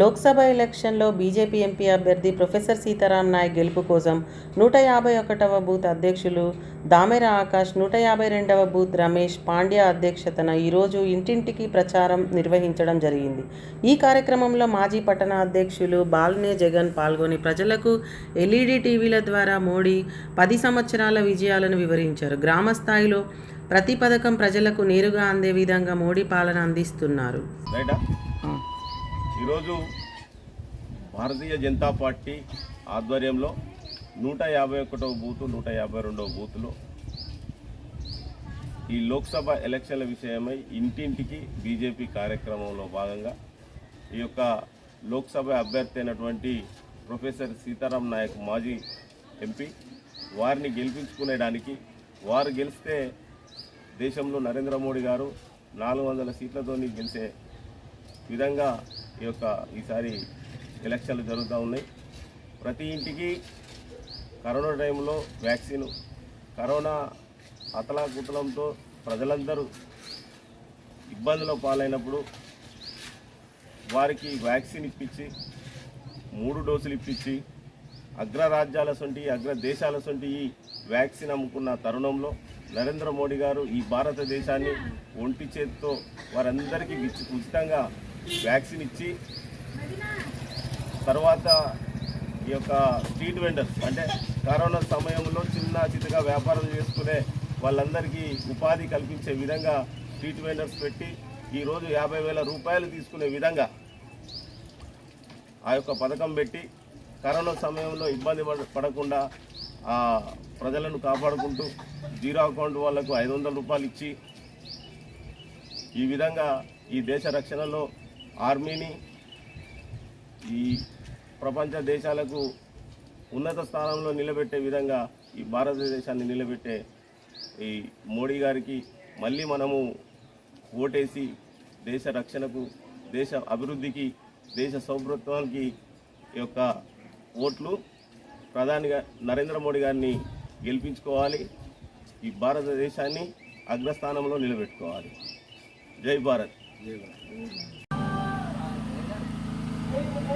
లోక్సభ ఎలక్షన్లో BJP MP అభ్యర్థి professor Sitaram Naik గెలుపు కోసం నూట యాభై ఒకటవ బూత్ అధ్యక్షులు దామెర ఆకాష్ నూట యాభై రెండవ బూత్ రమేష్ పాండ్యా అధ్యక్షతన ఈరోజు ఇంటింటికి ప్రచారం నిర్వహించడం జరిగింది. ఈ కార్యక్రమంలో మాజీ పట్టణ అధ్యక్షులు బాల్నే జగన్ పాల్గొని ప్రజలకు ఎల్ఈడి టీవీల ద్వారా మోడీ పది సంవత్సరాల విజయాలను వివరించారు. గ్రామ స్థాయిలో ప్రతి పథకం ప్రజలకు నేరుగా అందే విధంగా మోడీ పాలన అందిస్తున్నారు. ఈరోజు భారతీయ జనతా పార్టీ ఆధ్వర్యంలో నూట యాభై ఒకటవ బూతు నూట యాభై రెండవ బూతులో ఈ లోక్సభ ఎలక్షన్ల విషయమై ఇంటింటికి బీజేపీ కార్యక్రమంలో భాగంగా ఈ యొక్క లోక్సభ అభ్యర్థి అయినటువంటి ప్రొఫెసర్ సీతారాం నాయక్ మాజీ ఎంపీ వారిని గెలిపించుకునేడానికి వారు గెలిస్తే దేశంలో నరేంద్ర మోడీ గారు నాలుగు వందల సీట్లతో గెలిచే విధంగా ఈ యొక్క ఈసారి ఎలక్షన్లు జరుగుతూ ఉన్నాయి. ప్రతి ఇంటికి కరోనా టైంలో వ్యాక్సిన్ కరోనా అతలాకుతలంతో ప్రజలందరూ ఇబ్బందుల పాలైనప్పుడు వారికి వ్యాక్సిన్ ఇప్పించి మూడు డోసులు ఇప్పించి అగ్రరాజ్యాల సొంటి అగ్ర దేశాల సొంటి ఈ వ్యాక్సిన్ అమ్ముకున్న తరుణంలో నరేంద్ర మోడీ గారు ఈ భారతదేశాన్ని ఒంటి చేతితో వారందరికీ ఉచితంగా వ్యాక్సిన్ ఇచ్చి తర్వాత ఈ యొక్క స్ట్రీట్ వెండర్స్ అంటే కరోనా సమయంలో చిన్న చిన్నగా వ్యాపారం చేసుకునే వాళ్ళందరికీ ఉపాధి కల్పించే విధంగా స్ట్రీట్ వెండర్స్ పెట్టి ఈరోజు యాభై వేల రూపాయలు తీసుకునే విధంగా ఆ యొక్క పథకం పెట్టి కరోనా సమయంలో ఇబ్బంది పడ- పడకుండా ఆ ప్రజలను కాపాడుకుంటూ జీరో అకౌంట్ వాళ్ళకు ఐదు వందల రూపాయలు ఇచ్చి ఈ విధంగా ఈ దేశ రక్షణలో ఆర్మీని ఈ ప్రపంచ దేశాలకు ఉన్నత స్థానంలో నిలబెట్టే విధంగా ఈ భారతదేశాన్ని నిలబెట్టే ఈ మోడీ గారికి మళ్ళీ మనము ఓటేసి దేశ రక్షణకు దేశ అభివృద్ధికి దేశ సౌభృత్వానికి యొక్క ఓట్లు ప్రధానిగా నరేంద్ర మోడీ గారిని గెలిపించుకోవాలి. ఈ భారతదేశాన్ని అగ్రస్థానంలో నిలబెట్టుకోవాలి. జై భారత్.